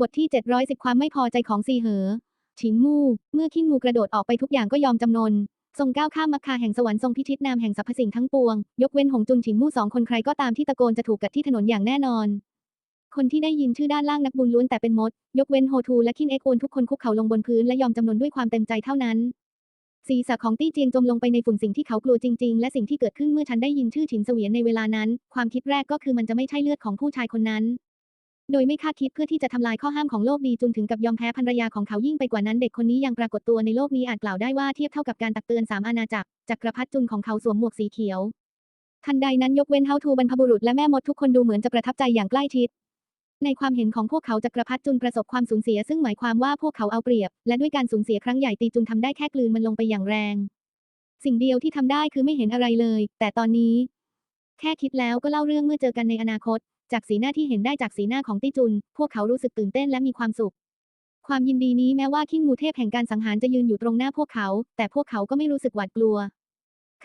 บทที่ 710 ความไม่พอใจของซีเหอฉิงมู่ เมื่อขิ้งมูกระโดดออกไปทุกอย่างก็ยอมจำนน ทรงก้าวข้ามมัคคาแห่งสวรรค์ทรงพิชิตนามแห่งสรรพสิ่งทั้งปวง ยกเว้นหงจุนฉิงมู่สองคนใครก็ตามที่ตะโกนจะถูกกัดที่ถนนอย่างแน่นอน คนที่ได้ยินชื่อด้านล่างนักบุญล้วนแต่เป็นมด ยกเว้นโฮทูและคินเอ็กโอนทุกคนคุกเข่าลงบนพื้นและยอมจำนนด้วยความเต็มใจเท่านั้นศีรษะของตี้เจียงจมลงไปในฝุ่นสิ่งที่เขากลัวจริงๆ และสิ่งที่เกิดขึ้นเมื่อฉันได้ยินชื่อฉินเสวียนในเวลานั้น ความคิดแรกก็คือมันจะไม่ใช่เลือดของผู้ชายคนนั้น โดยไม่คาดคิดเพื่อที่จะทำลายข้อห้ามของโลกดีจนถึงกับยอมแพ้ภรรยาของเขายิ่งไปกว่านั้นเด็กคนนี้ยังปรากฏตัวในโลกนี้อาจกล่าวได้ว่าเทียบเท่ากับการตักเตือนสามอาณาจักรจักรพรรดิจุนของเขาสวมหมวกสีเขียว ทันใดนั้นยกเว้นเฮาทูบรรพบุรุษและแม่มดทุกคนดูเหมือนจะประทับใจอย่างใกล้ชิด ในความเห็นของพวกเขาจักรพรรดิจุนประสบความสูญเสีย ซึ่งหมายความว่าพวกเขาเอาเปรียบ และด้วยการสูญเสียครั้งใหญ่ตีจุนทำได้แค่กลืนมันลงไปอย่างแรง สิ่งเดียวที่ทำได้คือไม่เห็นอะไรเลย แต่ตอนนี้ แค่คิดแล้วก็เล่าเรื่องเมื่อเจอกันในอนาคต จากสีหน้าที่เห็นได้จากสีหน้าของตี้จุน พวกเขารู้สึกตื่นเต้นและมีความสุข ความยินดีนี้แม้ว่าขิ้งมูเทพแห่งการสังหารจะยืนอยู่ตรงหน้าพวกเขา แต่พวกเขาก็ไม่รู้สึกหวาดกลัว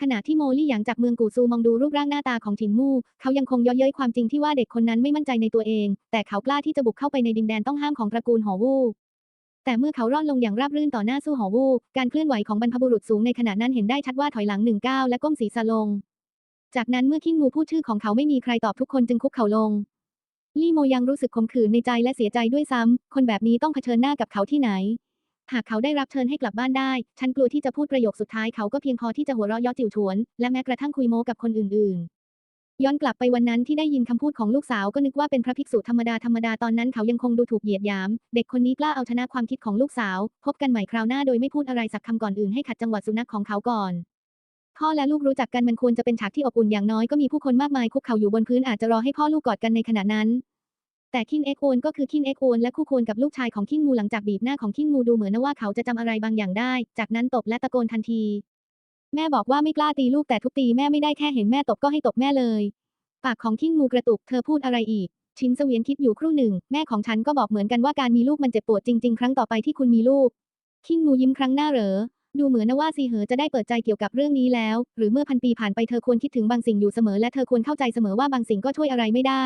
ขณะที่โมลี่หยางจากเมืองกูซูมองดูรูปร่างหน้าตาของฉินมู่ เขายังคงเย่อเย้ยความจริงที่ว่าเด็กคนนั้นไม่มั่นใจในตัวเอง แต่เขากล้าที่จะบุกเข้าไปในดินแดนต้องห้ามของตระกูลหอวูแต่เมื่อเขาร่อนลงอย่างราบรื่นต่อหน้าสู้หอวู การเคลื่อนไหวของบรรพบุรุษสูงในขณะนั้นเห็นได้ชัดว่าถอยหลังหนึ่งก้าวและก้มศีรษะลง จากนั้นเมื่อคิงมูพูดชื่อของเขาไม่มีใครตอบทุกคนจึงคุกเข่าลง ลี่โมยังรู้สึกขมขื่นในใจและเสียใจด้วยซ้ำ คนแบบนี้ต้องเผชิญหน้ากับเขาที่ไหน หากเขาได้รับเชิญให้กลับบ้านได้ ฉันกลัวที่จะพูดประโยคสุดท้ายเขาก็เพียงพอที่จะหัวเราะเย่อจิ๋วฉวน และแม้กระทั่งคุยโม้กับคนอื่น ๆย้อนกลับไปวันนั้นที่ได้ยินคำพูดของลูกสาวก็นึกว่าเป็นพระภิกษุธรรมดาธรรมดาตอนนั้นเขายังคงดูถูกเหยียดหยาม เด็กคนนี้กล้าเอาชนะความคิดของลูกสาว พบกันใหม่คราวหน้าโดยไม่พูดอะไรสักคำก่อนอื่นให้ขัดจังหวะสุนัขของเขาก่อน พ่อและลูกรู้จักกันมันควรจะเป็นฉากที่อบอุ่นอย่างน้อยก็มีผู้คนมากมายคุกเข่าอยู่บนพื้นอาจจะรอให้พ่อลูกกอดกันในขณะนั้น แต่คินเอ็กโอนก็คือคินเอ็กโอนและคู่ควรกับลูกชายของคินมูหลังจากบีบหน้าของคินมูดูเหมือนว่าเขาจะจำอะไรบางอย่างได้ จากนั้นตบและตะโกนทันที แม่บอกว่าไม่กล้าตีลูกแต่ทุบตีแม่ไม่ได้แค่เห็นแม่ตบก็ให้ตบแม่เลย ปากของคินมูกระตุกเธอพูดอะไรอีก ชินเสวียนคิดอยู่ครู่หนึ่ง แม่ของฉันก็บอกเหมือนกันว่าการมีลูกมันเจ็บปวดจริง ๆ ครั้งต่อไปที่คุณมีลูกคินมูยิ้มครั้งหน้าเหรอ ดูเหมือนนะว่าซีเหอจะได้เปิดใจเกี่ยวกับเรื่องนี้แล้ว หรือเมื่อพันปีผ่านไปเธอควรคิดถึงบางสิ่งอยู่เสมอและเธอควรเข้าใจเสมอว่าบางสิ่งก็ช่วยอะไรไม่ได้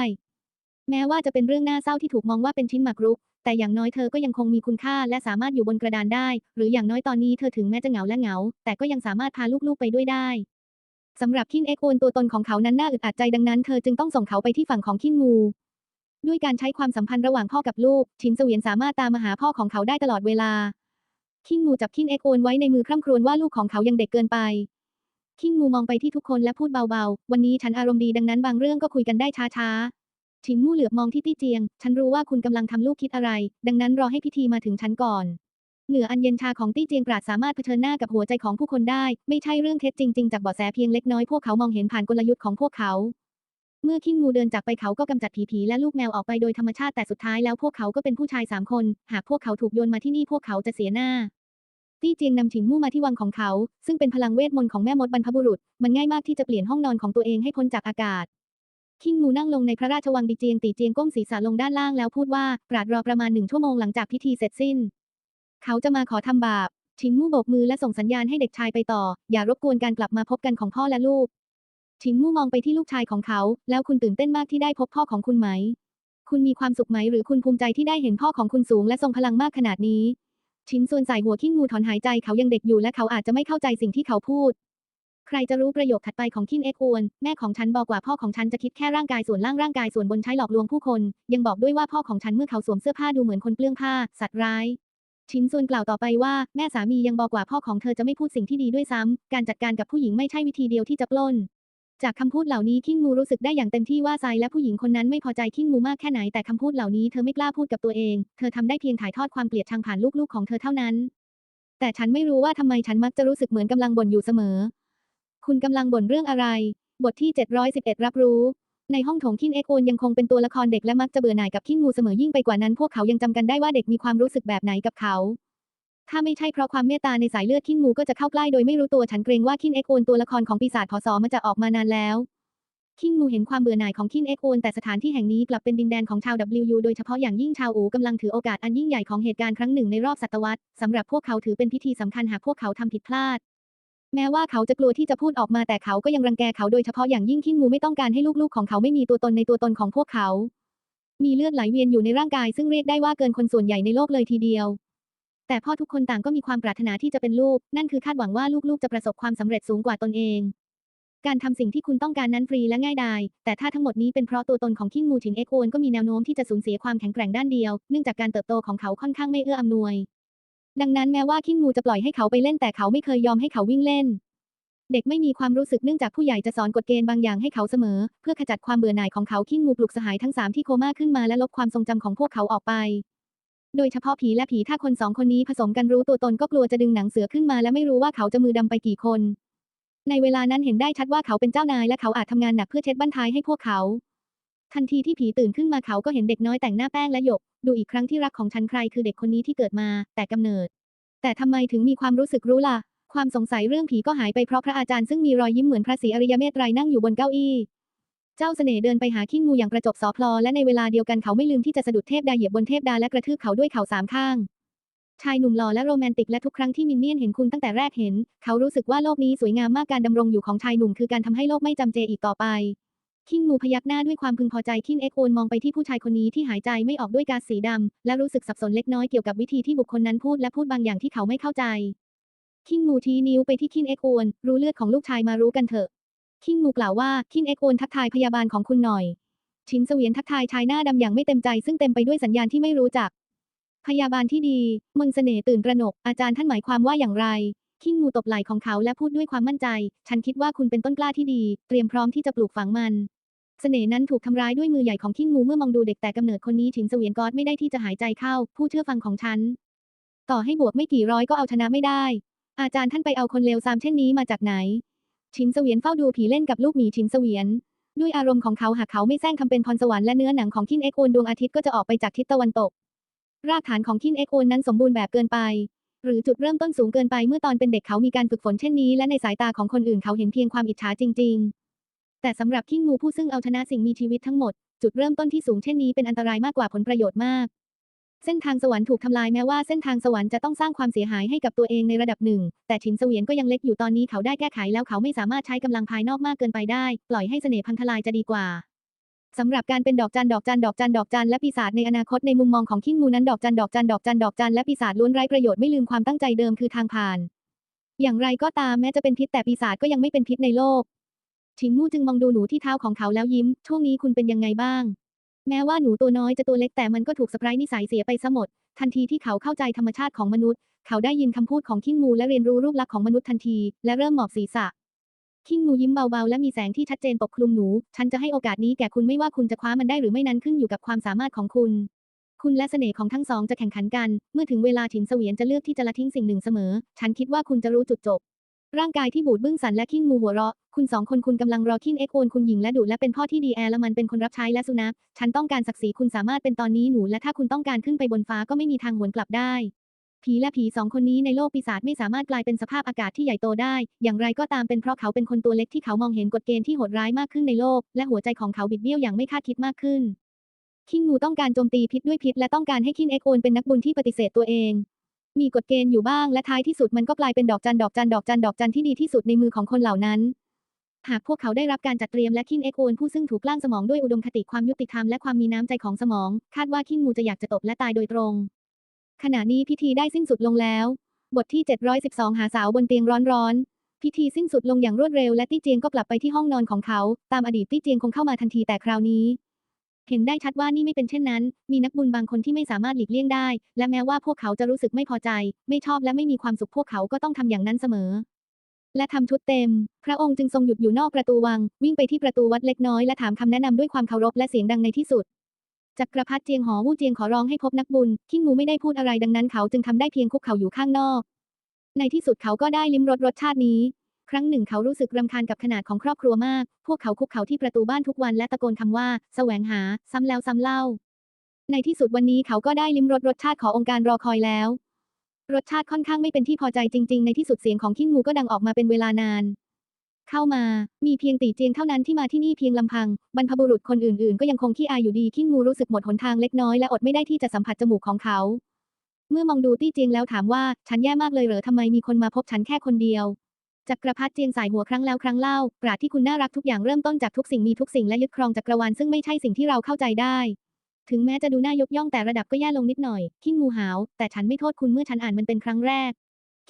แม้ว่าจะเป็นเรื่องน่าเศร้าที่ถูกมองว่าเป็นชิ้นหมากรุก แต่อย่างน้อยเธอก็ยังคงมีคุณค่าและสามารถอยู่บนกระดานได้ หรืออย่างน้อยตอนนี้เธอถึงแม้จะเหงาและเหงา แต่ก็ยังสามารถพาลูกๆไปด้วยได้สำหรับคินเอ็กโอนตัวตนของเขานั้นน่าอึดอัดใจดังนั้นเธอจึงต้องส่งเขาไปที่ฝั่งของคินมูด้วยการใช้ความสัมพันธ์ระหว่างพ่อกับลูก ชินเสวียนสามารถตามมาหาพ่อของเขาได้ตลอดเวลา คิงมูจับคินเอ็กโอนไว้ในมือคร่ำครวญว่าลูกของเขายังเด็กเกินไป คิงมูมองไปที่ทุกคนและพูดเบาๆ วันนี้ฉันอารมณ์ดีดังนั้นบางเรื่องก็คุยกันได้ช้าๆชินมู่เหลือบมองที่ตี้เจียง ฉันรู้ว่าคุณกำลังทำลูกคิดอะไร ดังนั้นรอให้พิธีมาถึงฉันก่อน เหนืออันเย็นชาของตี้เจียงปราดสามารถเผชิญหน้ากับหัวใจของผู้คนได้ ไม่ใช่เรื่องเท็จจริงๆจากเบาะแสเพียงเล็กน้อยพวกเขามองเห็นผ่านกลยุทธ์ของพวกเขา เมื่อคิงมูเดินจากไปเขาก็กำจัดผีๆและลูกแมวออกไปโดยธรรมชาติแต่สุดท้ายแล้วพวกเขาก็เป็นผู้ชายสามคน หากพวกเขาถูกโยนมาที่นี่พวกเขาจะเสียหน้า ตี้เจียงนำฉิงมู่มาที่วังของเขา ซึ่งเป็นพลังเวทมนต์ของแม่มดบรรพบุรุษ มันง่ายมากที่จะเปลี่ยนห้องนอนของตัวเองให้พ้นจากอากาศ คิงมูนั่งลงในพระราชวังดีเจียงตีเจียงก้มศีรษะลงด้านล่างแล้วพูดว่าปราดรอประมาณหนึ่งชั่วโมงหลังจากพิธีเสร็จสิ้น เขาจะมาขอทำบาปชิงมู่โบกมือและส่งสัญญาณให้เด็กชายไปต่อ อย่ารบกวนการกลับมาพบกันของพ่อและลูก ชิงมู่มองไปที่ลูกชายของเขา แล้วคุณตื่นเต้นมากที่ได้พบพ่อของคุณไหม คุณมีความสุขไหมหรือคุณภูมิใจที่ได้เห็นพ่อของคุณสูงและทรงพลังมากขนาดนี้ ชินส่วนสายหัวคิงมูถอนหายใจเขายังเด็กอยู่และเขาอาจจะไม่เข้าใจสิ่งที่เขาพูด ใครจะรู้ประโยคถัดไปของคินเอ็กอวนแม่ของฉันบอกว่าพ่อของฉันจะคิดแค่ร่างกายส่วนล่างร่างกายส่วนบนใช้หลอกลวงผู้คน ยังบอกด้วยว่าพ่อของฉันเมื่อเขาสวมเสื้อผ้าดูเหมือนคนเปลื้องผ้า สัตว์ร้ายชินส่วนกล่าวต่อไปว่าแม่สามียังบอกว่าพ่อของเธอจะไม่พูดสิ่งที่ดีด้วยซ้ำการจัดการกับผู้หญิงไม่ใช่วิธีเดียวที่จะปล้น จากคำพูดเหล่านี้คิงมูรู้สึกได้อย่างเต็มที่ว่าไซและผู้หญิงคนนั้นไม่พอใจคิงมูมากแค่ไหนแต่คำพูดเหล่านี้เธอไม่กล้าพูดกับตัวเอง เธอทำได้เพียงถ่ายทอดความเกลียดชังผ่านลูกๆของเธอเท่านั้น แต่ฉันไม่รู้ว่าทำไมฉันมักจะรู้สึกเหมือนกำลังบ่นอยู่เสมอ คุณกำลังบ่นเรื่องอะไร บทที่ 711 รับรู้ ในห้องโถงคินเอ็กโอนยังคงเป็นตัวละครเด็กและมักจะเบื่อหน่ายกับคิงมูเสมอยิ่งไปกว่านั้นพวกเขายังจำกันได้ว่าเด็กมีความรู้สึกแบบไหนกับเขา ถ้าไม่ใช่เพราะความเมตตาในสายเลือดคินมูก็จะเข้าใกล้โดยไม่รู้ตัวฉันเกรงว่าคินเอ็กโอนตัวละครของปีศาจพศมันจะออกมานานแล้วคิงมูเห็นความเบื่อหน่ายของคินเอ็กโอนแต่สถานที่แห่งนี้กลับเป็นดินแดนของชาว WU โดยเฉพาะอย่างยิ่งชาวอูกำลังถือโอกาสอันยิ่งใหญ่ของเหตุการณ์ครั้งหนึ่งในรอบศตวรรษสำหรับพวกเขาถือเป็นพิธีสำคัญหากพวกเขาทำผิดพลาด แม้ว่าเขาจะกลัวที่จะพูดออกมาแต่เขาก็ยังรังแกเขาโดยเฉพาะอย่างยิ่งคิงมูไม่ต้องการให้ลูกๆของเขาไม่มีตัวตนในตัวตนของพวกเขา มีเลือดไหลเวียนอยู่ในร่างกายซึ่งเรียกได้ว่าเกินคนส่วนใหญ่ในโลกเลยทีเดียว แต่พ่อทุกคนต่างก็มีความปรารถนาที่จะเป็นลูก นั่นคือคาดหวังว่าลูกๆ จะประสบความสำเร็จสูงกว่าตนเอง การทำสิ่งที่คุณต้องการนั้นฟรีและง่ายดาย แต่ถ้าทั้งหมดนี้เป็นเพราะตัวตนของคิงมูถิงเอ็กโอนก็มีแนวโน้มที่จะสูญเสียความแข็งแกร่งด้านเดียว เนื่องจากการเติบโตของเขาค่อนข้างไม่เอื้ออำนวย ดังนั้นแม้ว่าคิงมูจะปล่อยให้เขาไปเล่นแต่เขาไม่เคยยอมให้เขาวิ่งเล่นเด็กไม่มีความรู้สึกเนื่องจากผู้ใหญ่จะสอนกฎเกณฑ์บางอย่างให้เขาเสมอ เพื่อขจัดความเบื่อหน่ายของเขาคิงมูปลุกสหายทั้งสามที่โคม่าขึ้นมาและลบความทรงจำของพวกเขาออกไป โดยเฉพาะผีและผีถ้าคนสองคนนี้ผสมกันรู้ตัวตนก็กลัวจะดึงหนังเสือขึ้นมาและไม่รู้ว่าเขาจะมือดำไปกี่คน ในเวลานั้นเห็นได้ชัดว่าเขาเป็นเจ้านายและเขาอาจทำงานหนักเพื่อเช็ดบั้นท้ายให้พวกเขา ทันทีที่ผีตื่นขึ้นมาเขาก็เห็นเด็กน้อยแต่งหน้าแป้งและหยก ดูอีกครั้งที่รักของฉันใครคือเด็กคนนี้ที่เกิดมา แต่กำเนิด แต่ทำไมถึงมีความรู้สึกรู้ล่ะ ความสงสัยเรื่องผีก็หายไปเพราะพระอาจารย์ซึ่งมีรอยยิ้มเหมือนพระศรีอริยเมตไตรนั่งอยู่บนเก้าอี้ เจ้าเสน่ห์เดินไปหาขิ้งงูอย่างประจบสอพลอและในเวลาเดียวกันเขาไม่ลืมที่จะสะดุดเทพดาเหยียบบนเทพดาและกระทืบเขาด้วยเข่าสามข้างชายหนุ่มหล่อและโรแมนติกและทุกครั้งที่มินเนี่ยนเห็นคุณตั้งแต่แรกเห็น เขารู้สึกว่าโลกนี้สวยงามมากการดำรงอยู่ของชายหนุ่มคือการทำให้โลกไม่จำเจอีกต่อไปคิงมูพยักหน้าด้วยความพึงพอใจคิงเอ็กโอนมองไปที่ผู้ชายคนนี้ที่หายใจไม่ออกด้วยก๊าซสีดำและรู้สึกสับสนเล็กน้อยเกี่ยวกับวิธีที่บุคคลนั้นพูดและพูดบางอย่างที่เขาไม่เข้าใจคิงมูชี้นิ้วไปที่คิงเอ็กโอนรู้เลือดของลูกชายมารู้กันเถอะ คิงมูกล่าวว่าคิงเอ็กโอนทักทายพยาบาลของคุณหน่อย ชินเสวียนทักทายชายหน้าดำอย่างไม่เต็มใจซึ่งเต็มไปด้วยสัญญาณที่ไม่รู้จัก พยาบาลที่ดีมนเสน่ห์ตื่นระหนก อาจารย์ท่านหมายความว่าอย่างไร คิงมูตบไหล่ของเขาและพูดด้วยความมั่นใจ ฉันคิดว่าคุณเป็นต้นกล้าที่ดี เตรียมพร้อมที่จะปลูกฝังมันเสน่ห์นั้นถูกทำร้ายด้วยมือใหญ่ของคิงมูเมื่อมองดูเด็กแต่กำเนิดคนนี้ฉินเสวียนกอดไม่ได้ที่จะหายใจเข้า ผู้เชื่อฟังของฉัน ต่อให้บวกไม่กี่ร้อยก็เอาชนะไม่ได้ อาจารย์ท่านไปเอาคนเลวซามเช่นนี้มาจากไหน ชินเสวียนเฝ้าดูผีเล่นกับลูกหมีชินเสวียน ด้วยอารมณ์ของเขาหากเขาไม่แซงทำเป็นพรสวรรค์และเนื้อหนังของคินเอ็กโอนดวงอาทิตย์ก็จะออกไปจากทิศตะวันตก รากฐานของคินเอ็กโอนนั้นสมบูรณ์แบบเกินไป หรือจุดเริ่มต้นสูงเกินไปเมื่อตอนเป็นเด็กเขามีการฝึกฝนเช่นนี้และในสายตาของคนอื่นเขาเห็นเพียงความอิจฉาจริง ๆ แต่สำหรับคิงงูผู้ซึ่งเอาชนะสิ่งมีชีวิตทั้งหมด จุดเริ่มต้นที่สูงเช่นนี้เป็นอันตรายมากกว่าผลประโยชน์มาก เส้นทางสวรรค์ถูกทำลายแม้ว่าเส้นทางสวรรค์จะต้องสร้างความเสียหายให้กับตัวเองในระดับหนึ่ง แต่ฉินเสวียนก็ยังเล็กอยู่ตอนนี้เขาได้แก้ไขแล้วเขาไม่สามารถใช้กำลังภายนอกมากเกินไปได้ ปล่อยให้เสน่ห์พังทลายจะดีกว่าสำหรับการเป็นดอกจันดอกจันดอกจันดอกจันและปีศาจในอนาคตในมุมมองของขิ้งมูนั้นดอกจันดอกจันดอกจันดอกจันและปีศาจล้วนไร้ประโยชน์ไม่ลืมความตั้งใจเดิมคือทางผ่าน อย่างไรก็ตามแม้จะเป็นพิษแต่ปีศาจก็ยังไม่เป็นพิษในโลกชิงมูจึงมองดูหนูที่เท้าของเขาแล้วยิ้ม ช่วงนี้คุณเป็นยังไงบ้าง แม้ว่าหนูตัวน้อยจะตัวเล็กแต่มันก็ถูกสปรายนิสัยเสียไปซะหมด ทันทีที่เขาเข้าใจธรรมชาติของมนุษย์ เขาได้ยินคำพูดของขิ้งมูและเรียนรู้รูปลักษณ์ของมนุษย์ทันที และเริ่มหมอบศีรษะคิงมูยิ้มเบาๆและมีแสงที่ชัดเจนปกคลุมหนู ฉันจะให้โอกาสนี้แก่คุณไม่ว่าคุณจะคว้ามันได้หรือไม่นั้นขึ้นอยู่กับความสามารถของคุณ คุณและเสน่ห์ของทั้งสองจะแข่งขันกัน เมื่อถึงเวลาฉินเสวียนจะเลือกที่จะละทิ้งสิ่งหนึ่งเสมอ ฉันคิดว่าคุณจะรู้จุดจบ ร่างกายที่บูดบึ้งสันและคิงมูหัวเราะ คุณสองคนคุณกำลังรอคิงเอ็กโอนคุณหญิงและดุและเป็นพ่อที่ดีแอร์และมันเป็นคนรับใช้และสุนัข ฉันต้องการศักดิ์ศรีคุณสามารถเป็นตอนนี้หนูและถ้าคุณต้องการขึ้นไปบนฟ้าก็ไม่มีทางหวนกลับได้ ผีและผีสองคนนี้ในโลกปีศาจไม่สามารถกลายเป็นสภาพอากาศที่ใหญ่โตได้ อย่างไรก็ตามเป็นเพราะเขาเป็นคนตัวเล็กที่เขามองเห็นกฎเกณฑ์ที่โหดร้ายมากขึ้นในโลก และหัวใจของเขาบิดเบี้ยวอย่างไม่คาดคิดมากขึ้นคิงมูต้องการโจมตีพิษด้วยพิษและต้องการให้คิงเอ็กโอนเป็นนักบุญที่ปฏิเสธตัวเอง มีกฎเกณฑ์อยู่บ้างและท้ายที่สุดมันก็กลายเป็นดอกจันดอกจันดอกจันดอกจันที่ดีที่สุดในมือของคนเหล่านั้น หากพวกเขาได้รับการจัดเตรียมและคิงเอ็กโอนผู้ซึ่งถูกกล่างสมองด้วยอุดมคติความยุติธรรมและความมีน้ำใจของสมอง คาดว่าคิงมูจะอยากจะตบและตายโดยตรง ขณะนี้พิธีได้สิ้นสุดลงแล้ว บทที่ 712 หาสาวบนเตียงร้อนๆพิธีสิ้นสุดลงอย่างรวดเร็วและตี้เจียงก็กลับไปที่ห้องนอนของเขา ตามอดีตตี้เจียงคงเข้ามาทันทีแต่คราวนี้ เห็นได้ชัดว่านี่ไม่เป็นเช่นนั้น มีนักบุญบางคนที่ไม่สามารถหลีกเลี่ยงได้ และแม้ว่าพวกเขาจะรู้สึกไม่พอใจ ไม่ชอบและไม่มีความสุขพวกเขาก็ต้องทำอย่างนั้นเสมอ และทำชุดเต็ม พระองค์จึงทรงหยุดอยู่นอกประตูวัง วิ่งไปที่ประตูวัดเล็กน้อยและถามคำแนะนำด้วยความเคารพและเสียงดังในที่สุดจักรพรรดิเจียงหอวู่เจียงขอร้องให้พบนักบุญคิงมูไม่ได้พูดอะไรดังนั้นเขาจึงทำได้เพียงคุกเข่าอยู่ข้างนอก ในที่สุดเขาก็ได้ลิ้มรสรสชาตินี้ ครั้งหนึ่งเขารู้สึกรำคาญกับขนาดของครอบครัวมาก พวกเขาคุกเข่าที่ประตูบ้านทุกวันและตะโกนคำว่า แสวงหา ซ้ำแล้วซ้ำเล่า ในที่สุดวันนี้เขาก็ได้ลิ้มรสรสชาติขององค์การรอคอยแล้ว รสชาติค่อนข้างไม่เป็นที่พอใจจริง ๆ ในที่สุดเสียงของคิงมูก็ดังออกมาเป็นเวลานาน เข้ามา มีเพียงตีเจียงเท่านั้นที่มาที่นี่เพียงลำพัง บรรพบุรุษคนอื่นๆ ก็ยังคงขี้อายอยู่ดีคิงมูรู้สึกหมดหนทางเล็กน้อยและอดไม่ได้ที่จะสัมผัสจมูกของเขา เมื่อมองดูตี้เจียงแล้วถามว่า ฉันแย่มากเลยเหรอทำไมมีคนมาพบฉันแค่คนเดียว จักรพรรดิเจียงสายหัวครั้งแล้วครั้งเล่า ปราดที่คุณน่ารักทุกอย่างเริ่มต้นจากทุกสิ่งมีทุกสิ่งและยึดครองจักรวาลซึ่งไม่ใช่สิ่งที่เราเข้าใจได้ ถึงแม้จะดูน่ายกย่องแต่ระดับก็แย่ลงนิดหน่อยคิงงูหาว แต่ฉันไม่โทษคุณเมื่อฉันอ่านมันเป็นครั้งแรก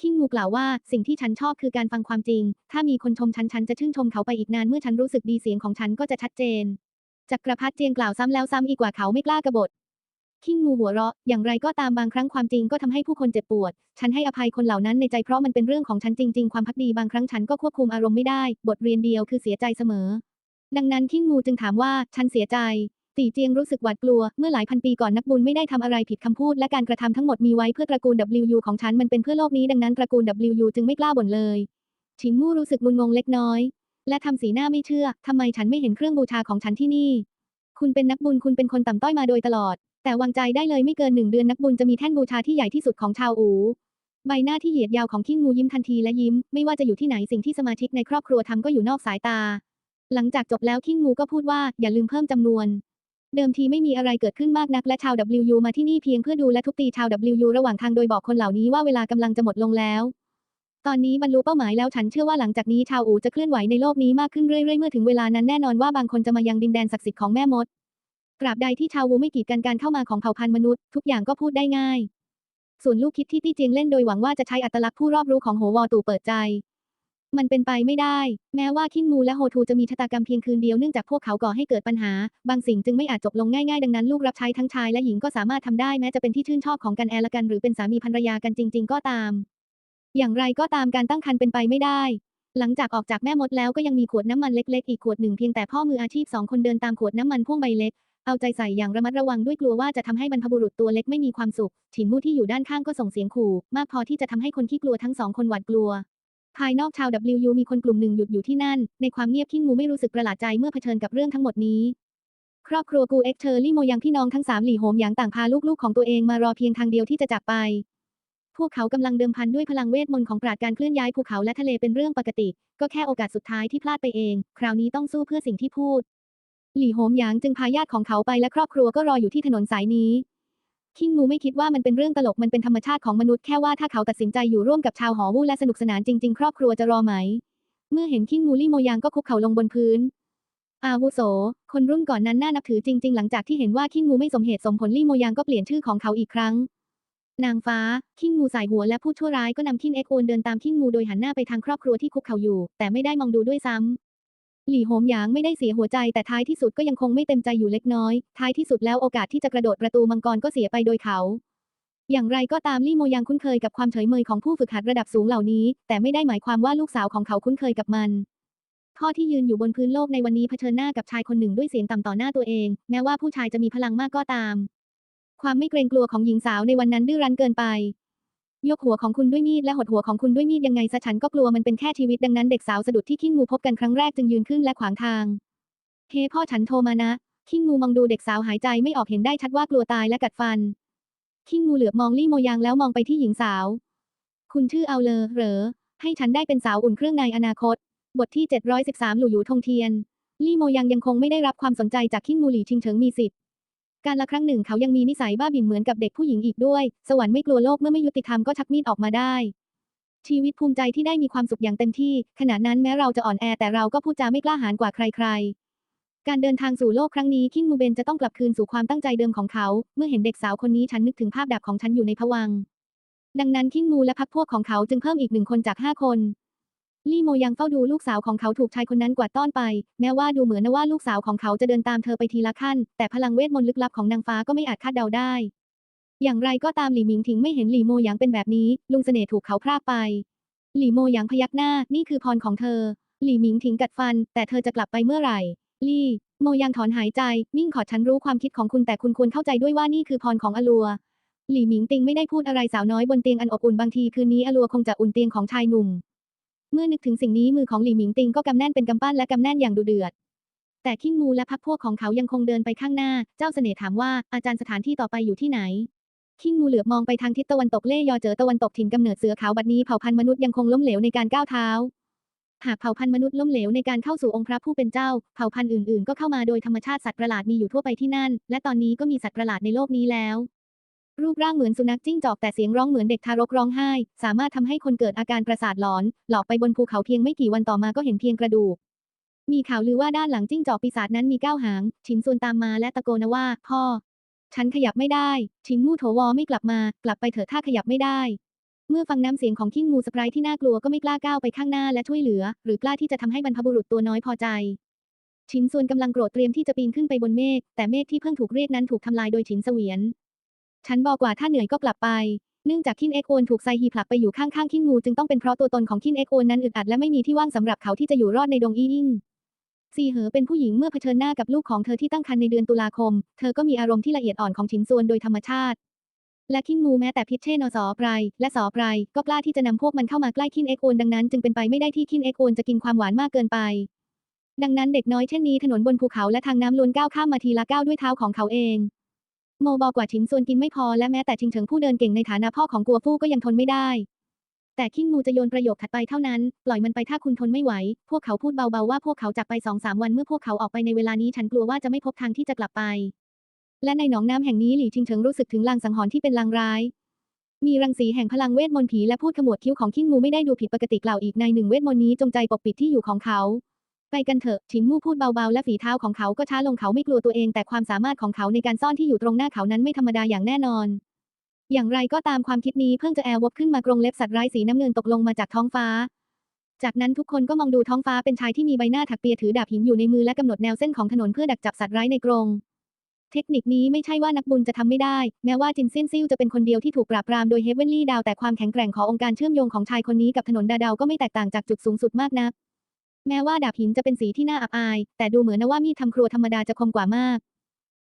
คิงงูกล่าวว่าสิ่งที่ฉันชอบคือการฟังความจริง ถ้ามีคนชมฉันฉันจะชื่นชมเขาไปอีกนานเมื่อฉันรู้สึกดีเสียงของฉันก็จะชัดเจน จักรพรรดิเจียงกล่าวซ้ำแล้วซ้ำอีกกว่าเขาไม่กล้ากบฏ คิงงูหัวเราะ อย่างไรก็ตามบางครั้งความจริงก็ทำให้ผู้คนเจ็บปวด ฉันให้อภัยคนเหล่านั้นในใจเพราะมันเป็นเรื่องของฉันจริง ๆ ความพักดีบางครั้งฉันก็ควบคุมอารมณ์ไม่ได้ บทเรียนเดียวคือเสียใจเสมอ ดังนั้นคิงงูจึงถามว่า ฉันเสียใจ ตีเจียงรู้สึกหวาดกลัว เมื่อหลายพันปีก่อนนักบุญไม่ได้ทำอะไรผิดคำพูด และการกระทำทั้งหมดมีไว้เพื่อตระกูล WU ของฉันมันเป็นเพื่อโลกนี้ดังนั้นตระกูล WU จึงไม่กล้าบ่นเลย ชิงมู่รู้สึกงุนงงเล็กน้อย และทำสีหน้าไม่เชื่อทำไมฉันไม่เห็นเครื่องบูชาของฉันที่นี่ คุณเป็นนักบุญคุณเป็นคนต่ำต้อยมาโดยตลอด แต่วางใจได้เลยไม่เกินหนึ่งเดือนนักบุญจะมีแท่นบูชาที่ใหญ่ที่สุดของชาวอู ใบหน้าที่เหยียดยาวของคิงงูยิ้มทันทีและยิ้ม ไม่ว่าจะอยู่ที่ไหนสิ่งที่สมาชิกในครอบครัวทำก็อยู่นอกสายตา หลังจากจบแล้วคิงงูก็พูดว่าอย่าลืมเพิ่มจำนวน เดิมทีไม่มีอะไรเกิดขึ้นมากนักและชาว WU มาที่นี่เพียงเพื่อดูและทุบตีชาว WU ระหว่างทางโดยบอกคนเหล่านี้ว่าเวลากำลังจะหมดลงแล้ว ตอนนี้บรรลุเป้าหมายแล้วฉันเชื่อว่าหลังจากนี้ชาวอูจะเคลื่อนไหวในโลกนี้มากขึ้นเรื่อยๆเมื่อถึงเวลานั้นแน่นอนว่าบางคนจะมายังดินแดนศักดิ์สิทธิ์ของแม่มด ตราบใดที่ชาววูไม่กีดกันการเข้ามาของเผ่าพันธุ์มนุษย์ ทุกอย่างก็พูดได้ง่าย ส่วนลูกคิดที่ตี้เจียงเล่นโดยหวังว่าจะใช้อัตลักษณ์ผู้รอบรู้ของโหวอตู่เปิดใจ มันเป็นไปไม่ได้ แม้ว่าคิงมูและโฮทูจะมีชะตากรรมเพียงคืนเดียวเนื่องจากพวกเขาก่อให้เกิดปัญหา บางสิ่งจึงไม่อาจจบลงง่ายๆ ดังนั้นลูกรับใช้ทั้งชายและหญิงก็สามารถทำได้แม้จะเป็นที่ชื่นชอบของกันแอร์ละกันหรือเป็นสามีภรรยากันจริง ๆ ก็ตาม อย่างไรก็ตามการตั้งครรภ์เป็นไปไม่ได้หลังจากออกจากแม่มดแล้วก็ยังมีขวดน้ำมันเล็กๆ อีกขวดหนึ่งเพียงแต่พ่อมืออาชีพสองคนเดินตามขวดน้ำมันพ่วงใบเล็ก เอาใจใส่อย่างระมัดระวังด้วยกลัวว่าจะทำให้บรรพบุรุษตัวเล็กไม่มีความสุข ฉินมู่ที่อยู่ด้านข้างก็ส่งเสียงขู่ มากพอที่จะทำให้คนขี้กลัวทั้งสองคนหวาดกลัว ภายนอกชาว WU มีคนกลุ่มหนึ่งหยุดอยู่ที่นั่น ในความเงียบขี้งูไม่รู้สึกประหลาดใจเมื่อเผชิญกับเรื่องทั้งหมดนี้ ครอบครัวกูเอ็กเชอร์ลี่โมยังพี่น้องทั้งสามหลี่โหมหยางต่างพาลูกๆของตัวเองมารอเพียงทางเดียวที่จะจากไป พวกเขากำลังเดิมพันด้วยพลังเวทมนต์ของปราดการเคลื่อนย้ายภูเขาและทะเลเป็นเรื่องปกติ ก็แค่โอกาสสุดท้ายที่พลาดไปเอง คราวนี้ต้องสู้เพื่อสิ่งที่พูด หลี่โหมหยางจึงพาญาติของเขาไปและครอบครัวก็รออยู่ที่ถนนสายนี้คิงมูไม่คิดว่ามันเป็นเรื่องตลกมันเป็นธรรมชาติของมนุษย์แค่ว่าถ้าเขาตัดสินใจอยู่ร่วมกับชาวหอวู่และสนุกสนานจริง ๆ ครอบครัวจะรอไหม เมื่อเห็นคิงมูลี่โมยางก็คุกเข่าลงบนพื้น อาวุโส คนรุ่นก่อนนั้นน่านับถือจริง ๆ หลังจากที่เห็นว่าคิงมูไม่สมเหตุสมผลลี่โมยางก็เปลี่ยนชื่อของเขาอีกครั้ง นางฟ้าคิงมูสายหัวและผู้ชั่วร้ายก็นำคิงเอ็กโอนเดินตามคิงมูโดยหันหน้าไปทางครอบครัวที่คุกเข่าอยู่ แต่ไม่ได้มองดูด้วยซ้ำ หลี่โหมหยางไม่ได้เสียหัวใจแต่ท้ายที่สุดก็ยังคงไม่เต็มใจอยู่เล็กน้อย ท้ายที่สุดแล้วโอกาสที่จะกระโดดประตูมังกรก็เสียไปโดยเขา อย่างไรก็ตามลี่โมยังคุ้นเคยกับความเฉยเมยของผู้ฝึกหัดระดับสูงเหล่านี้ แต่ไม่ได้หมายความว่าลูกสาวของเขาคุ้นเคยกับมันพ่อที่ยืนอยู่บนพื้นโลกในวันนี้เผชิญหน้ากับชายคนหนึ่งด้วยเสียงต่ำต่อหน้าตัวเอง แม้ว่าผู้ชายจะมีพลังมากก็ตาม ความไม่เกรงกลัวของหญิงสาวในวันนั้นดื้อรั้นเกินไป ยกหัวของคุณด้วยมีดและหดหัวของคุณด้วยมีดยังไงซะฉันก็กลัวมันเป็นแค่ชีวิตดังนั้นเด็กสาวสะดุดที่ขิ้งงูพบกันครั้งแรกจึงยืนขึ้นและขวางทาง เฮ้พ่อฉันโทรมานะขิ้งงูมองดูเด็กสาวหายใจไม่ออกเห็นได้ชัดว่ากลัวตายและกัดฟันขิ้งงูเหลือบมองลี่โมยังแล้วมองไปที่หญิงสาว คุณชื่อเอาเลอเหรอ ให้ฉันได้เป็นสาวอุ่นเครื่องในอนาคต บทที่ 713 หลู่หยูทงเทียน ลี่โมยังยังคงไม่ได้รับความสนใจจากขิ้งงูหลี่ชิงเฉิงมีสิทธิ์ การละครั้งหนึ่งเขายังมีนิสัยบ้าบิ่นเหมือนกับเด็กผู้หญิงอีกด้วย สวรรค์ไม่กลัวโลกเมื่อไม่ยุติธรรมก็ชักมีดออกมาได้ ชีวิตภูมิใจที่ได้มีความสุขอย่างเต็มที่ ขณะนั้นแม้เราจะอ่อนแอแต่เราก็พูดจาไม่กล้าหาญกว่าใครๆ การเดินทางสู่โลกครั้งนี้คิงมูเบนจะต้องกลับคืนสู่ความตั้งใจเดิมของเขา เมื่อเห็นเด็กสาวคนนี้ฉันนึกถึงภาพดาบของฉันอยู่ในภวังดังนั้นคิงมูและพักพวกของเขาจึงเพิ่มอีกหนึ่งคนจากห้าคน ลี่โมยังเฝ้าดูลูกสาวของเขาถูกชายคนนั้นกวาดต้อนไป แม้ว่าดูเหมือนนะว่าลูกสาวของเขาจะเดินตามเธอไปทีละขั้น แต่พลังเวทมนต์ลึกลับของนางฟ้าก็ไม่อาจคาดเดาได้ อย่างไรก็ตามหลี่หมิงถิงไม่เห็นหลี่โมยางเป็นแบบนี้ ลุงเสน่ห์ถูกเขาพรากไป หลี่โมยางพยักหน้า นี่คือพรของเธอ หลี่หมิงถิงกัดฟัน แต่เธอจะกลับไปเมื่อไหร่ ลี่ โมยังถอนหายใจ มิ่งขอฉันรู้ความคิดของคุณแต่คุณควรเข้าใจด้วยว่านี่คือพรของอลัวหลี่หมิงติงไม่ได้พูดอะไรสาวน้อยบนเตียงอันอบอุ่นบางทีคืนนี้อลัวคงจะอุ่นเตียงของชายหนุ่ม เมื่อนึกถึงสิ่งนี้มือของหลี่หมิงติงก็กำแน่นเป็นกำปั้นและกำแน่นอย่างดุเดือด แต่ขิ้งมูและพักพวกของเขายังคงเดินไปข้างหน้า เจ้าเสน่ห์ถามว่าอาจารย์สถานที่ต่อไปอยู่ที่ไหนขิ้งมูเหลือบมองไปทางทิศตะวันตกเล่ยอเจอตะวันตกถิ่นกำเนิดเสือขาวบัดนี้เผ่าพันธุ์มนุษย์ยังคงล้มเหลวในการก้าวเท้า หากเผ่าพันธุ์มนุษย์ล้มเหลวในการเข้าสู่องค์พระผู้เป็นเจ้า เผ่าพันธุ์อื่นๆ ก็เข้ามาโดยธรรมชาติสัตว์ประหลาดมีอยู่ทั่วไปที่นั่น และตอนนี้ก็มีสัตว์ประหลาดในโลกนี้แล้ว รูปร่างเหมือนสุนัขจิ้งจอกแต่เสียงร้องเหมือนเด็กทารกร้องไห้ สามารถทำให้คนเกิดอาการประสาทหลอน หลอกไปบนภูเขาเพียงไม่กี่วันต่อมาก็เห็นเพียงกระดูก มีข่าวลือว่าด้านหลังจิ้งจอกปีศาจนั้นมีเก้าหาง ชินซวนตามมาและตะโกนว่า พ่อ ฉันขยับไม่ได้ ชิงมู่โถวอไม่กลับมา กลับไปเถอะถ้าขยับไม่ได้ เมื่อฟังน้ำเสียงของคิงมูสไปรท์ที่น่ากลัวก็ไม่กล้าก้าวไปข้างหน้าและช่วยเหลือ หรือกล้าที่จะทำให้บรรพบุรุษตัวน้อยพอใจชินซวนกำลังโกรธเตรียมที่จะปีนขึ้นไปบนเมฆแต่เมฆที่เพิ่งถูกเรียกนั้นถูกทำลายโดยฉินเสวียน ฉันบอกว่าถ้าเหนื่อยก็กลับไป เนื่องจากคินเอ็กโอนถูกไซฮีผลักไปอยู่ข้างๆคินงูจึงต้องเป็นเพราะตัวตนของคินเอ็กโอนนั้นอึดอัดและไม่มีที่ว่างสำหรับเขาที่จะอยู่รอดในดงอีอิงซีเหอเป็นผู้หญิงเมื่อเผชิญหน้ากับลูกของเธอที่ตั้งครรภ์ในเดือนตุลาคม เธอก็มีอารมณ์ที่ละเอียดอ่อนของฉินซวนโดยธรรมชาติ และคินงูแม้แต่พิชเชนอสอไพรและสอไพรก็กล้าที่จะนำพวกมันเข้ามาใกล้คินเอ็กโอนดังนั้นจึงเป็นไปไม่ได้ที่คินเอ็กโอนจะกินความหวานมากเกินไป ดังนั้นเด็กน้อยเช่นนี้ถนนบนภูเขาและทางน้ำล้วนก้าวข้ามมาทีละก้าวด้วยเท้าของเขาเอง โมบอกว่าชินซวนกินไม่พอและแม้แต่ชิงเฉิงผู้เดินเก่งในฐานะพ่อของกัวฟู่ก็ยังทนไม่ได้ แต่คิงมูจะโยนประโยคถัดไปเท่านั้น ปล่อยมันไปถ้าคุณทนไม่ไหว พวกเขาพูดเบาๆว่าพวกเขาจากไปสองสามวันเมื่อพวกเขาออกไปในเวลานี้ฉันกลัวว่าจะไม่พบทางที่จะกลับไป และในหนองน้ำแห่งนี้หลี่ชิงเฉิงรู้สึกถึงลางสังหรณ์ที่เป็นลางร้าย มีรังสีแห่งพลังเวทมนต์ผีและพูดขมวดคิ้วของคิงมูไม่ได้ดูผิดปกติกล่าวอีกในหนึ่งเวทมนต์นี้จงใจปกปิดที่อยู่ของเขา ไปกันเถอะชินมู่พูดเบาๆ และฝีเท้าของเขาก็ช้าลงเขาไม่กลัวตัวเองแต่ความสามารถของเขาในการซ่อนที่อยู่ตรงหน้าเขานั้นไม่ธรรมดาอย่างแน่นอน อย่างไรก็ตามความคิดนี้เพิ่งจะแอร์วบขึ้นมากรงเล็บสัตว์ร้ายสีน้ำเงินตกลงมาจากท้องฟ้า จากนั้นทุกคนก็มองดูท้องฟ้าเป็นชายที่มีใบหน้าถักเปียถือดาบหินอยู่ในมือและกำหนดแนวเส้นของถนนเพื่อดักจับสัตว์ร้ายในกรงเทคนิคนี้ไม่ใช่ว่านักบุญจะทำไม่ได้ แม้ว่าจินเซียนซิ่วจะเป็นคนเดียวที่ถูกปราบปรามโดยเฮเวนลี่ดาวแต่ความแข็งแกร่งขององค์การเชื่อมโยงของชายคนนี้กับถนนดาดาวก็ไม่แตกต่างจากจุดสูงสุดมากนัก แม้ว่าดาบหินจะเป็นสีที่น่าอับอาย แต่ดูเหมือนนะว่ามีดทำครัวธรรมดาจะคมกว่ามาก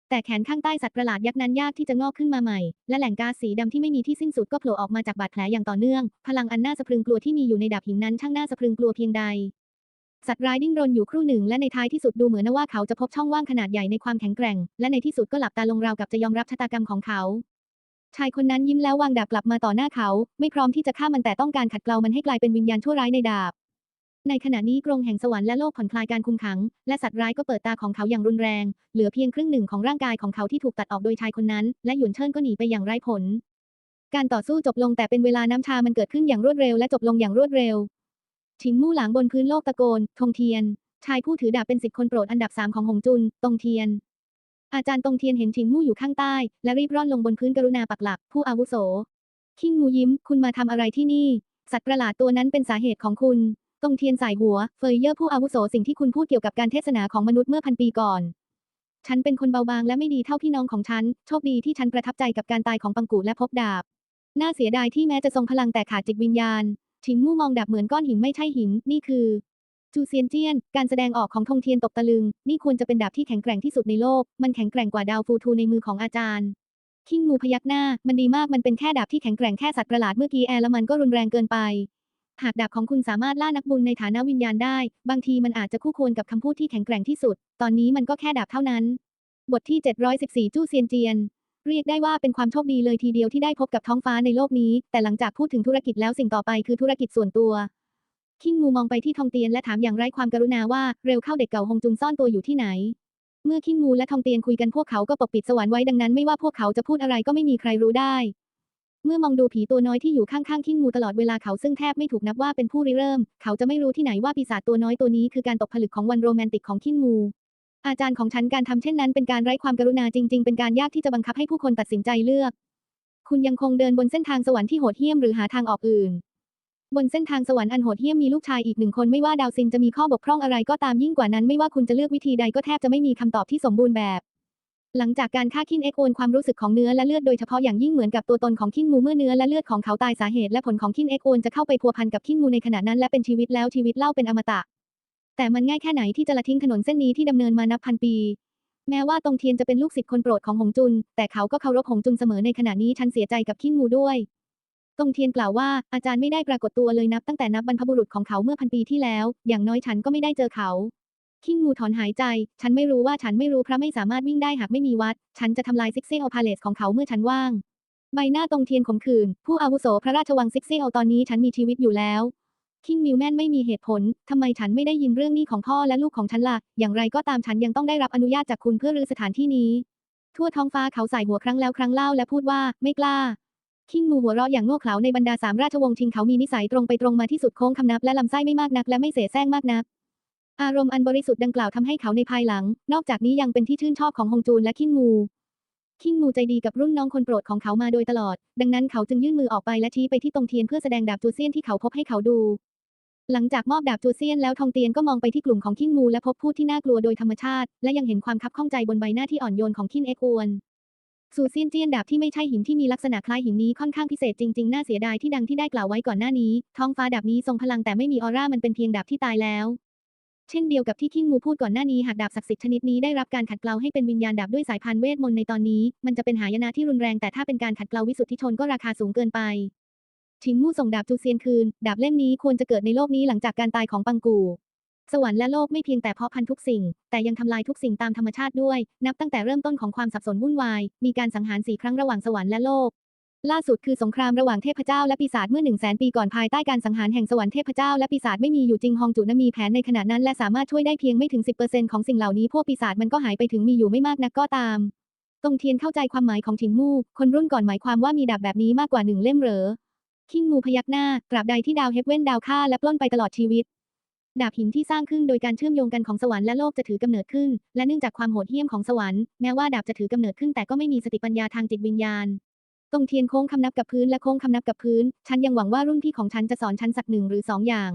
แต่แขนข้างใต้สัตว์ประหลาดยักษ์นั้นยากที่จะงอกขึ้นมาใหม่ และแหล่งก๊าซสีดำที่ไม่มีที่สิ้นสุดก็โผล่ออกมาจากบาดแผลอย่างต่อเนื่อง พลังอันน่าสะพรึงกลัวที่มีอยู่ในดาบหินนั้นช่างน่าสะพรึงกลัวเพียงใด สัตว์ร้ายดิ้นรนอยู่ครู่หนึ่ง และในท้ายที่สุดดูเหมือนนะว่าเขาจะพบช่องว่างขนาดใหญ่ในความแข็งแกร่ง และในที่สุดก็หลับตาลงราวกับจะยอมรับชะตากรรมของเขาชายคนนั้นยิ้มแล้ววางดาบกลับมาต่อหน้าเขา ไม่พร้อมที่จะฆ่ามันแต่ต้องการขัดเกลามันให้กลายเป็นวิญญาณชั่วร้ายในดาบ ในขณะนี้กรงแห่งสวรรค์และโลกผ่อนคลายการคุมขัง และสัตว์ร้ายก็เปิดตาของเขาอย่างรุนแรง เหลือเพียงครึ่งหนึ่งของร่างกายของเขาที่ถูกตัดออกโดยชายคนนั้น และหยวนเชิญก็หนีไปอย่างไร้ผล การต่อสู้จบลงแต่เป็นเวลาน้ำชามันเกิดขึ้นอย่างรวดเร็วและจบลงอย่างรวดเร็ว ชิงมู่หลางบนพื้นโลกตะโกนธงเทียน ชายผู้ถือดาบเป็นสิทธิ์คนโปรดอันดับสามของหงจุน ตงเทียน อาจารย์ตงเทียนเห็นชิงมู่อยู่ข้างใต้ และรีบร่อนลงบนพื้นกรุณาปักหลัก ผู้อาวุโส คิงมูยิ้ม คุณมาทำอะไรที่นี่ สัตว์ประหลาดตัวนั้นเป็นสาเหตุของคุณ ตงเทียนสายหัว เฟยเยอร์ผู้อาวุโสสิ่งที่คุณพูดเกี่ยวกับการเทศนาของมนุษย์เมื่อพันปีก่อน ฉันเป็นคนเบาบางและไม่ดีเท่าพี่น้องของฉัน โชคดีที่ฉันประทับใจกับการตายของปังกูและพบดาบ น่าเสียดายที่แม้จะทรงพลังแต่ขาดจิตวิญญาณ ชิงมู่มองดาบเหมือนก้อนหินไม่ใช่หิน นี่คือ จูเซียนเจี้ยน การแสดงออกของธงเทียนตกตะลึง นี่ควรจะเป็นดาบที่แข็งแกร่งที่สุดในโลก มันแข็งแกร่งกว่าดาวฟูทูในมือของอาจารย์คิงมูพยักหน้า มันดีมาก มันเป็นแค่ดาบที่แข็งแกร่งแค่สัตว์ประหลาดเมื่อกี้แอร์แล้วมันก็รุนแรงเกินไป หากดาบของคุณสามารถล่านักบุญในฐานะวิญญาณได้ บางทีมันอาจจะคู่ควรกับคำพูดที่แข็งแกร่งที่สุด ตอนนี้มันก็แค่ดาบเท่านั้น บทที่ 714 จู้เซียนเจียน เรียกได้ว่าเป็นความโชคดีเลยทีเดียวที่ได้พบกับท้องฟ้าในโลกนี้ แต่หลังจากพูดถึงธุรกิจแล้วสิ่งต่อไปคือธุรกิจส่วนตัวคิงมูมองไปที่ทองเตียนและถามอย่างไร้ความกรุณาว่าเร็วเข้าเด็กเก่าฮงจุนซ่อนตัวอยู่ที่ไหน เมื่อคิงมูและทองเตียนคุยกันพวกเขาก็ปกปิดสวรรค์ไว้ดังนั้นไม่ว่าพวกเขาจะพูดอะไรก็ไม่มีใครรู้ได้ เมื่อมองดูผีตัวน้อยที่อยู่ข้างๆคิงมูตลอดเวลาเขาซึ่งแทบไม่ถูกนับว่าเป็นผู้ริเริ่ม เขาจะไม่รู้ที่ไหนว่าปีศาจตัวน้อยตัวนี้คือการตกผลึกของวันโรแมนติกของคิงมูอาจารย์ของฉันการทำเช่นนั้นเป็นการไร้ความกรุณาจริง ๆ เป็นการยากที่จะบังคับให้ผู้คนตัดสินใจเลือก คุณยังคงเดินบนเส้นทางสวรรค์ที่โหดเหี้ยมหรือหาทางออกอื่น บนเส้นทางสวรรค์อันโหดเหี้ยมมีลูกชายอีกหนึ่งคนไม่ว่าดาวซินจะมีข้อบกพร่องอะไรก็ตามยิ่งกว่านั้นไม่ว่าคุณจะเลือกวิธีใดก็แทบจะไม่มีคำตอบที่สมบูรณ์แบบ หลังจากการฆ่าคินเอ็กโอนความรู้สึกของเนื้อและเลือดโดยเฉพาะอย่างยิ่งเหมือนกับตัวตนของคินมูเมื่อเนื้อและเลือดของเขาตายสาเหตุและผลของคินเอ็กโอนจะเข้าไปพัวพันกับคินมูในขณะนั้นและเป็นชีวิตแล้วชีวิตเล่าเป็นอมตะ แต่มันง่ายแค่ไหนที่จะละทิ้งถนนเส้นนี้ที่ดำเนินมานับพันปี แม้ว่าตงเทียนจะเป็นลูกศิษย์คนโปรดของหงจุน แต่เขาก็เคารพหงจุนเสมอในขณะนี้ฉันเสียใจกับคินมูด้วยตงเทียนกล่าวว่าอาจารย์ไม่ได้ปรากฏตัวเลยนับตั้งแต่นับบรรพบุรุษของเขาเมื่อพันปีที่แล้ว อย่างน้อยฉันก็ไม่ได้เจอเขา คิงมูถอนหายใจ ฉันไม่รู้ว่าฉันไม่รู้เพราะไม่สามารถวิ่งได้หากไม่มีวัด ฉันจะทำลายซิกเซโอพาเลสของเขาเมื่อฉันว่าง ใบหน้าตรงเทียนขมขื่นผู้อาวุโสพระราชวังซิกเซโอตอนนี้ฉันมีชีวิตอยู่แล้วคิงมิวแมนไม่มีเหตุผล ทำไมฉันไม่ได้ยินเรื่องนี้ของพ่อและลูกของฉันล่ะ อย่างไรก็ตามฉันยังต้องได้รับอนุญาตจากคุณเพื่อรื้อสถานที่นี้ ทั่วท้องฟ้าเขาใส่หัวครั้งแล้วครั้งเล่าและพูดว่าไม่กล้า คิงมูหัวเราะอย่างโง่เขลาในบรรดาสามราชวงศ์ชิงเขามีนิสัยตรงไปตรงมาที่สุดโค้งคำนับและลำไส้ไม่มากนักและไม่เสแสร้งมากนัก อารมณ์อันบริสุทธิ์ดังกล่าวทำให้เขาในภายหลัง นอกจากนี้ยังเป็นที่ชื่นชอบของฮงจูนและคิงมูคิงมูใจดีกับรุ่นน้องคนโปรดของเขามาโดยตลอด ดังนั้นเขาจึงยื่นมือออกไปและชี้ไปที่ตรงเทียนเพื่อแสดงดาบจูเซียนที่เขาพบให้เขาดู หลังจากมอบดาบจูเซียนแล้วทองเตียนก็มองไปที่กลุ่มของคิงมูและพบผู้ที่น่ากลัวโดยธรรมชาติ และยังเห็นความคับข้องใจบนใบหน้าที่อ่อนโยนของคินเอ็กอวนซูเซียนเจียนดาบที่ไม่ใช่หินที่มีลักษณะคล้ายหินนี้ค่อนข้างพิเศษจริงๆ น่าเสียดายที่ดังที่ได้กล่าวไว้ก่อนหน้านี้ ท้องฟ้าดาบนี้ทรงพลังแต่ไม่มีออร่ามันเป็นเพียงดาบที่ตายแล้ว เช่นเดียวกับที่คิงมูพูดก่อนหน้านี้หากดาบศักดิ์สิทธิ์ชนิดนี้ได้รับการขัดเกลาให้เป็นวิญญาณดาบด้วยสายพันธุ์เวทมนต์ในตอนนี้ มันจะเป็นหายนะที่รุนแรงแต่ถ้าเป็นการขัดเกลาวิสุทธิชนก็ราคาสูงเกินไปชิงมู่ส่งดาบจูเซียนคืน ดาบเล่มนี้ควรจะเกิดในโลกนี้หลังจากการตายของปังกู สวรรค์และโลกไม่เพียงแต่เพาะพันธุ์ทุกสิ่ง แต่ยังทำลายทุกสิ่งตามธรรมชาติด้วย นับตั้งแต่เริ่มต้นของความสับสนวุ่นวาย มีการสังหารสี่ครั้งระหว่างสวรรค์และโลก ล่าสุดคือสงครามระหว่างเทพเจ้าและปีศาจเมื่อหนึ่งแสนปีก่อนภายใต้การสังหารแห่งสวรรค์เทพเจ้าและปีศาจไม่มีอยู่จริงฮองจุนั้นมีแผนในขณะนั้นและสามารถช่วยได้เพียงไม่ถึง 10%ของสิ่งเหล่านี้พวกปีศาจมันก็หายไปถึงมีอยู่ไม่มากนักก็ตามตงเทียนเข้าใจความหมายของถิงมู่ คนรุ่นก่อนหมายความว่ามีดาบแบบนี้มากกว่าหนึ่งเล่มเหรอคิงมูพยักหน้าตราบใดที่ดาวเฮฟเว่นดาวฆ่าและปล้นไปตลอดชีวิตดาบหินที่สร้างขึ้นโดยการเชื่อมโยงกันของสวรรค์และโลกจะถือกำเนิดขึ้น และเนื่องจากความโหดเหี้ยมของสวรรค์แม้ว่าดาบจะถือกำเนิดขึ้นแต่ก็ไม่มีสติปัญญาทางจิตวิญญาณ ตรงเทียนโค้งคำนับกับพื้นและโค้งคำนับกับพื้น ฉันยังหวังว่ารุ่นพี่ของฉันจะสอนฉันสักหนึ่งหรือสองอย่าง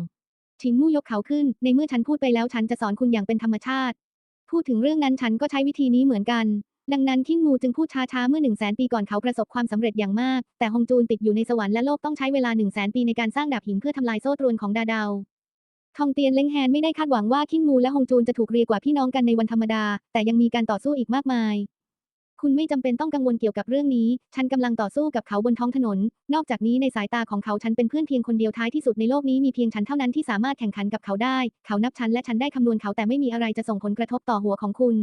ชิงมู่ยกเขาขึ้น ในเมื่อฉันพูดไปแล้วฉันจะสอนคุณอย่างเป็นธรรมชาติ พูดถึงเรื่องนั้นฉันก็ใช้วิธีนี้เหมือนกัน ดังนั้นคิงมูจึงพูดช้าๆ เมื่อหนึ่งแสนปีก่อนเขาประสบความสำเร็จอย่างมาก แต่ฮงจูนติดอยู่ในสวรรค์และโลกต้องใช้เวลาหนึ่งแสนปีในการสร้างดาบหินเพื่อทำลายโซ่ตรวนของดาดาวทองเตียนเล้งแฮนไม่ได้คาดหวังว่าคิงมูและฮงจูนจะถูกเรียกว่าพี่น้องกันในวันธรรมดา แต่ยังมีการต่อสู้อีกมากมาย คุณไม่จำเป็นต้องกังวลเกี่ยวกับเรื่องนี้ ฉันกำลังต่อสู้กับเขาบนท้องถนน นอกจากนี้ในสายตาของเขาฉันเป็นเพื่อนเพียงคนเดียวท้ายที่สุดในโลกนี้มีเพียงฉันเท่านั้นที่สามารถแข่งขันกับเขาได้ เขานับฉันและฉันได้คำนวณเขาแต่ไม่มีอะไรจะส่งผลกระทบต่อหัวของคุณ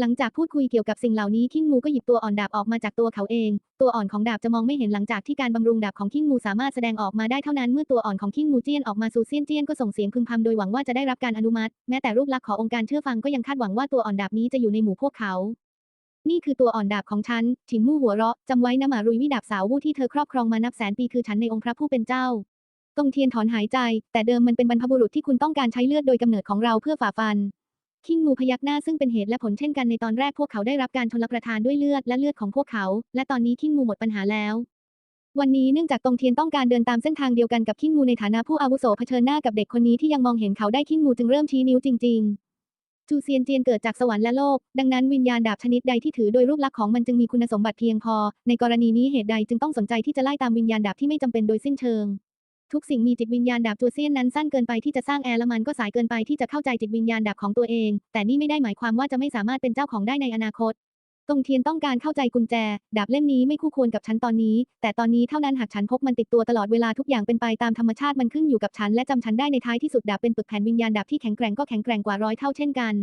หลังจากพูดคุยเกี่ยวกับสิ่งเหล่านี้คิงมูก็หยิบตัวอ่อนดาบออกมาจากตัวเขาเอง ตัวอ่อนของดาบจะมองไม่เห็นหลังจากที่การบำรุงดาบของคิงมูสามารถแสดงออกมาได้เท่านั้นเมื่อตัวอ่อนของคิงมูเจียนออกมาซูเซียนเจียนก็ส่งเสียงพึมพำโดยหวังว่าจะได้รับการอนุมัติ แม้แต่รูปลักษณ์ขององค์การเชื่อฟังก็ยังคาดหวังว่าตัวอ่อนดาบนี้จะอยู่ในหมู่พวกเขา นี่คือตัวอ่อนดาบของฉัน ฉินมู่หัวเราะจำไว้นะหมารุยวิดาบสาววู้ที่เธอครอบครองมานับแสนปีคือฉันในองค์พระผู้เป็นเจ้าตงเทียนถอนหายใจ แต่เดิมมันเป็นบรรพบุรุษที่คุณต้องการใช้เลือดโดยกำเนิดของเราเพื่อฝ่าฟัน คิงมูพยักหน้าซึ่งเป็นเหตุและผลเช่นกันในตอนแรกพวกเขาได้รับการชลประทานด้วยเลือดและเลือดของพวกเขา และตอนนี้คิงมูหมดปัญหาแล้ว วันนี้เนื่องจากตงเทียนต้องการเดินตามเส้นทางเดียวกันกับคิงมูในฐานะผู้อาวุโสเผชิญหน้ากับเด็กคนนี้ที่ยังมองเห็นเขาได้คิงมูจึงเริ่มชี้นิ้วจริง ๆ จูเซียนเจียนเกิดจากสวรรค์และโลก ดังนั้นวิญญาณดาบชนิดใดที่ถือโดยรูปลักษณ์ของมันจึงมีคุณสมบัติเพียงพอ ในกรณีนี้เหตุใดจึงต้องสนใจที่จะไล่ตามวิญญาณดาบที่ไม่จำเป็นโดยสิ้นเชิง ทุกสิ่งมีจิตวิญญาณดาบจูเซียนนั้นสั้นเกินไปที่จะสร้างแอร์และมันก็สายเกินไปที่จะเข้าใจจิตวิญญาณดาบของตัวเอง แต่นี่ไม่ได้หมายความว่าจะไม่สามารถเป็นเจ้าของได้ในอนาคต ตงเทียนต้องการเข้าใจกุญแจ ดาบเล่มนี้ไม่คู่ควรกับฉันตอนนี้ แต่ตอนนี้เท่านั้นหากฉันพกมันติดตัวตลอดเวลาทุกอย่างเป็นไปตามธรรมชาติมันขึ้นอยู่กับฉันและจำฉันได้ในท้ายที่สุดดาบเป็นปึกแผ่นวิญญาณดาบที่แข็งแกร่งก็แข็งแกร่งกว่าร้อยเท่าเช่นกัน